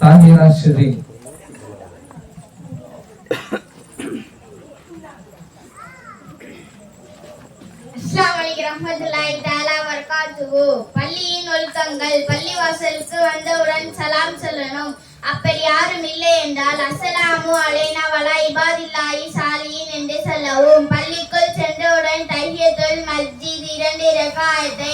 தாமிரா ஸ்ரீ பள்ளியின் ஒழுக்கங்கள் பள்ளிவாசலுக்கு வந்தவுடன் சலாம் சொல்லணும். அப்படி யாரும் இல்லை என்றால் அசலாமு அலைனா வலா இபாதில்லாஹி சாலியின் என்று சொல்லவும். பள்ளிக்குள் சென்றவுடன் தஹியத்துல் மஸ்ஜித் இரண்டு ரகாயத்தை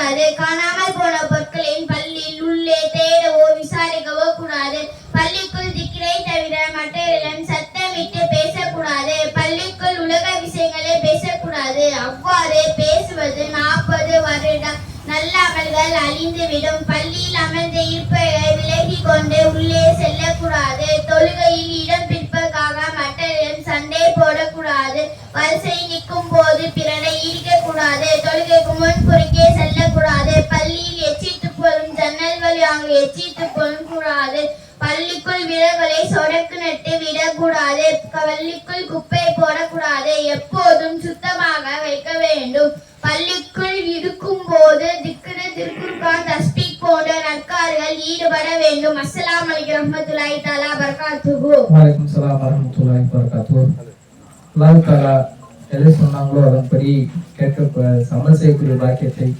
கூடாது. காணாமல் போன பொருட்களின் பள்ளியில் உள்ளே தேடவோ விசாரிக்கவோ கூடாது பள்ளிக்குள் திக்கிரை தவிர மற்றவர்களிடம் சத்தமிட்டு பேசக்கூடாது. பள்ளிக்குள் உலக விஷயங்களை பேசக்கூடாது. அவ்வாறு பேசுவது நாற்பது வருடம் நல்ல அமல்கள் அழிந்துவிடும். பள்ளியில் அமர்ந்து இருப்பவர்களை விலகி கொண்டு உள்ளே செல்லக்கூடாது. தொழுகையில் இடம் பிற்பதற்காக மற்றவரிடம் சண்டை போடக்கூடாது. வரிசை நிற்கும் போது பிறனை ஈர்க்கக்கூடாது தொழுகைக்கு முன் குறி செல்லக்கூடாது பள்ளியில் எச்சி துப்புவதும் ஜன்னல் எச்சிட்டு எச்சி பள்ளிக்குள் விரல்களை சொடக்கு நட்டு விடக்கூடாது. பள்ளிக்குள் குப்பை போடக்கூடாது. எப்போதும் சுத்தமாக வைக்க வேண்டும். பள்ளிக்குள் இருக்கும் போது திக்ரு திருக்குர்கான் தஸ்பீக் போன்ற நற்கார்கள் ஈடுபட வேண்டும். அஸ்ஸலாமு அலைக்கும் ரஹ்மத்துல்லாஹி தஆலா பரகாத்துஹு வலைக்கும் சலாம் வரமத்துல்லாஹி வரகாத்து அல்லாஹ் தஆலா எதை சொன்னாங்களோ அதன்படி கேட்க அமல் செய்யக்கூடிய பாக்கியத்தை